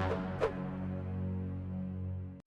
Thank you.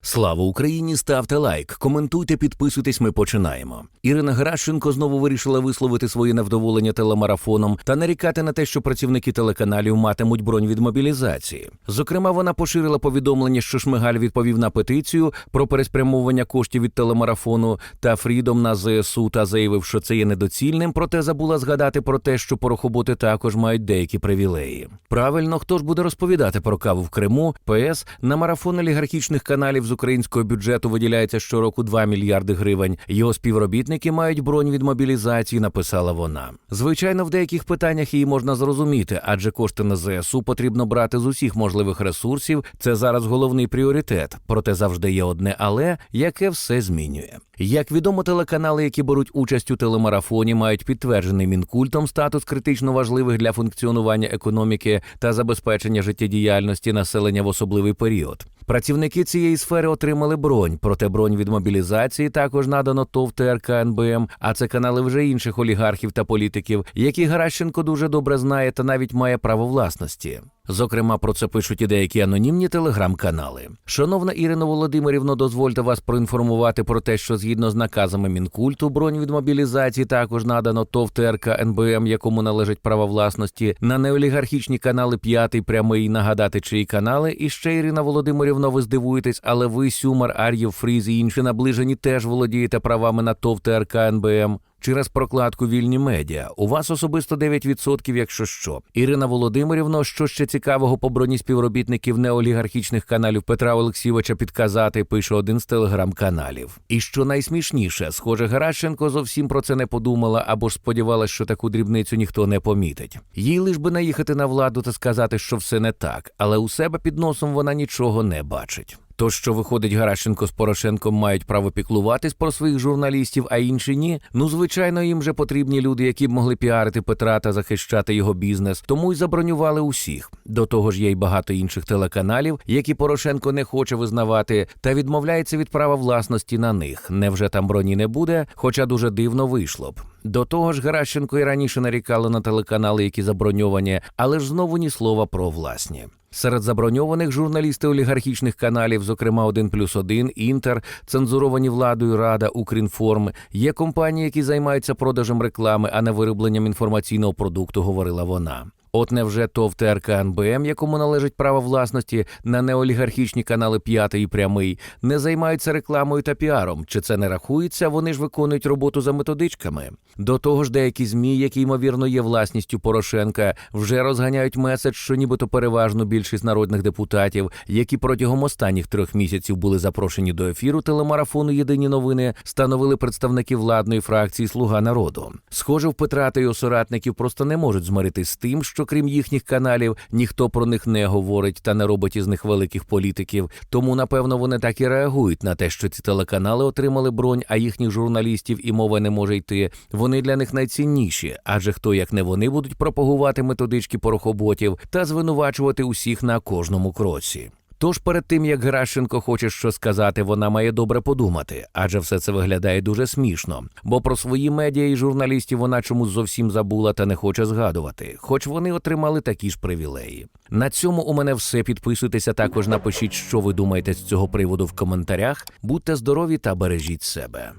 Слава Україні! Ставте лайк, коментуйте, підписуйтесь. Ми починаємо. Ірина Гращенко знову вирішила висловити своє невдоволення телемарафоном та нарікати на те, що працівники телеканалів матимуть бронь від мобілізації. Зокрема, вона поширила повідомлення, що Шмигаль відповів на петицію про переспрямовування коштів від телемарафону та Фрідом на ЗСУ та заявив, що це є недоцільним. Проте забула згадати про те, що порохоботи також мають деякі привілеї. Правильно, хто ж буде розповідати про каву в Криму? ПС на марафон олігархічних каналів українського бюджету виділяється щороку 2 мільярди гривень. Його співробітники мають бронь від мобілізації, написала вона. Звичайно, в деяких питаннях її можна зрозуміти, адже кошти на ЗСУ потрібно брати з усіх можливих ресурсів. Це зараз головний пріоритет. Проте завжди є одне але, яке все змінює. Як відомо, телеканали, які беруть участь у телемарафоні, мають підтверджений мінкультом статус критично важливих для функціонування економіки та забезпечення життєдіяльності населення в особливий період. Працівники цієї сфери отримали бронь, проте бронь від мобілізації також надано ТОВ ТРК НБМ, а це канали вже інших олігархів та політиків, які Гаращенко дуже добре знає та навіть має право власності. Зокрема, про це пишуть і деякі анонімні телеграм-канали. Шановна Ірина Володимирівно, дозвольте вас проінформувати про те, що згідно з наказами Мінкульту, бронь від мобілізації також надано ТОВ ТРК НБМ, якому належить право власності, на неолігархічні канали П'ятий прямий нагадати, чиї канали. І ще Ірина Володимирівна, ви здивуєтесь, але ви, Сюмар, Ар'єв, Фріз і інші наближені теж володієте правами на ТОВ ТРК НБМ. Через прокладку вільні медіа. У вас особисто 9%, якщо що. Ірина Володимирівна, що ще цікавого по броні співробітників неолігархічних каналів Петра Олексійовича підказати, пише один з телеграм-каналів. І що найсмішніше, схоже, Гаращенко зовсім про це не подумала або ж сподівалась, що таку дрібницю ніхто не помітить. Їй лиш би наїхати на владу та сказати, що все не так, але у себе під носом вона нічого не бачить. То, що виходить Гаращенко з Порошенком, мають право піклуватись про своїх журналістів, а інші ні. Ну, звичайно, їм же потрібні люди, які б могли піарити Петра та захищати його бізнес, тому й забронювали усіх. До того ж, є й багато інших телеканалів, які Порошенко не хоче визнавати, та відмовляється від права власності на них. Невже там броні не буде? Хоча дуже дивно вийшло б. До того ж, Гаращенко і раніше нарікали на телеканали, які заброньовані, але ж знову ні слова про власні. Серед заброньованих журналісти олігархічних каналів, зокрема 1 плюс 1, Інтер, цензуровані владою Рада, Укрінформ, є компанії, які займаються продажем реклами, а не виробленням інформаційного продукту, говорила вона. От невже ТОВ ТРК НБМ, якому належить право власності на неолігархічні канали «П'ятий» і прямий, не займаються рекламою та піаром. Чи це не рахується? Вони ж виконують роботу за методичками. До того ж, деякі змі, які ймовірно є власністю Порошенка, вже розганяють меседж, що нібито переважну більшість народних депутатів, які протягом останніх трьох місяців були запрошені до ефіру телемарафону Єдині новини, становили представники владної фракції Слуга народу. Схоже, в Петра та його соратників просто не можуть змиритись з тим, що крім їхніх каналів ніхто про них не говорить та не робить із них великих політиків. Тому напевно вони так і реагують на те, що ці телеканали отримали бронь, а їхніх журналістів і мова не може йти. Вони для них найцінніші, адже хто як не вони будуть пропагувати методички порохоботів та звинувачувати усіх на кожному кроці. Тож перед тим як Гращенко хоче що сказати, вона має добре подумати, адже все це виглядає дуже смішно. Бо про свої медіа і журналістів вона чомусь зовсім забула та не хоче згадувати, хоч вони отримали такі ж привілеї. На цьому у мене все. Підписуйтеся також, напишіть, що ви думаєте з цього приводу в коментарях. Будьте здорові та бережіть себе.